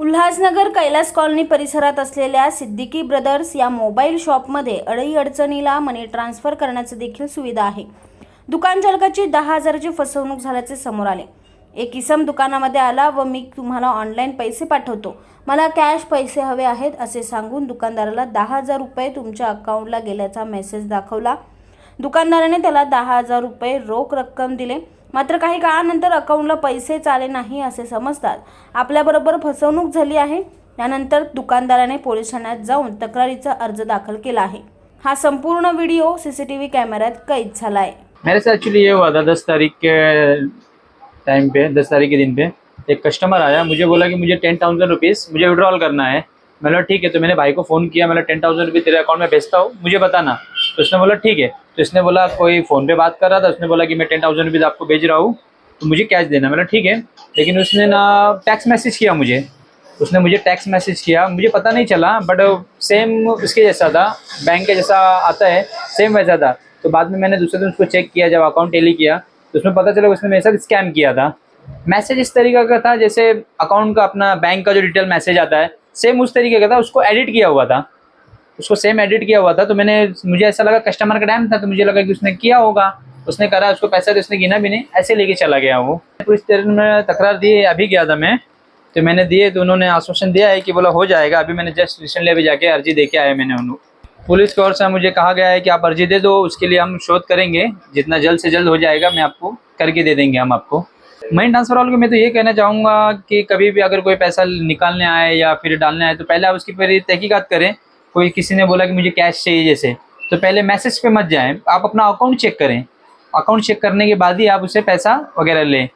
Ulhasnagar Kailash colony परिसरात असलेल्या Siddiqui brothers या मोबाईल शॉपमध्ये अडई अडचणीला मनी ट्रान्सफर करण्याची देखील सुविधा आहे. दुकान चालकाची दहा हजाराची फसवणूक झाल्याचे समोर आले. एक इसम दुकानामध्ये आला व मी तुम्हाला ऑनलाईन पैसे पाठवतो. मला कॅश पैसे हवे आहेत असे सांगून दुकानदाराला दहा हजार रुपये तुमच्या अकाउंटला गेल्याचा मेसेज दाखवला. दुकानदाराने त्याला दहा हजार रुपये रोख रक्कम दिले. मात्र काही काळानंतर अकाउंटला पैसेच आले नाही असे समजतात. आपल्याबरोबर फसवणूक झाली आहे. त्यानंतर दुकानदाराने पोलीस ठाण्यात जाऊन तक्रारीचा अर्ज दाखल केला आहे. हा संपूर्ण व्हिडिओ सीसीटीव्ही कॅमेऱ्यात कैद झाला आहे मेरे से एक्चुअली ये हुआ था दस तारीख के टाइम पे दस तारीख के दिन पे एक कस्टमर आया. मुझे बोला कि मुझे टेन थाउजेंड रुपीज़ मुझे विड्रॉल करना है. मैंने ठीक है. तो मैंने भाई को फ़ोन किया. मैंने टेन थाउजेंड रुपीज़ तेरे अकाउंट में भेजता हूँ. मुझे बताना. तो उसने बोला ठीक है. तो इसने बोला, कोई फ़ोन पे बात कर रहा था? उसने बोला कि, मैं टेन थाउज़ेंड रुपीज़ आपको भेज रहा हूँ तो मुझे कैश देना। मैंने ठीक है। लेकिन उसने ना टैक्स मैसेज किया मुझे। उसने मुझे टैक्स मैसेज किया। मुझे पता नहीं चला बट सेम उसके जैसा था बैंक के जैसा आता है सेम वैसा था। तो बाद में मैंने दूसरे दिन उसको चेक किया, जब अकाउंट टेली किया तो उसमें पता चला उसने मेरे साथ स्कैम किया था। मैसेज इस तरीके का था, जैसे अकाउंट का अपना बैंक का जो डिटेल मैसेज आता है सेम उस तरीके का था, उसको एडिट किया हुआ था। उसको सेम एडिट किया हुआ था तो मैंने, मुझे ऐसा लगा कस्टमर का टाइम था तो मुझे लगा कि उसने किया होगा। उसने करा, उसको पैसा तो उसने गिना भी नहीं, ऐसे लेके चला गया वो। पुलिस स्टेशन में तकरार दी, अभी गया था मैं। तो मैंने दिए तो उन्होंने आश्वासन दिया है कि बोला, हो जाएगा। अभी मैंने जस्ट रिसेंटली अभी जाके अर्जी दे के आया मैंने उन्होंने पुलिस की ओर से मुझे कहा गया है कि आप अर्जी दे दो, उसके लिए हम शोध करेंगे। जितना जल्द से जल्द हो जाएगा, मैं आपको करके दे देंगे हम आपको। मनी ट्रांसफ़र वालों को मैं तो ये कहना चाहूँगा कि कभी भी अगर कोई पैसा निकालने आए या फिर डालने आए तो पहले आप उसकी पहले तहकीकात करें। कोई किसी ने बोला कि मुझे कैश चाहिए जैसे तो पहले मैसेज पे मत जाएँ। आप अपना अकाउंट चेक करें। अकाउंट चेक करने के बाद ही आप उसे पैसा वगैरह लें।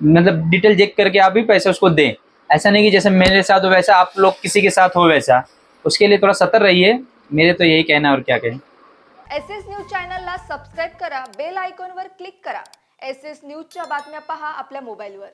मतलब डिटेल चेक करके आप भी पैसा उसको दें। ऐसा नहीं कि जैसे मेरे साथ हो वैसा, आप लोग किसी के साथ हो वैसा। उसके लिए थोड़ा सतर्क रहिए। मेरे तो यही कहना और क्या कहें। एस एस न्यूज़ चॅनलला सबस्क्राईब करा बेल आयकॉनवर क्लिक करा। एस एस न्यूजच्या बातम्या पहा आपल्या मोबाईलवर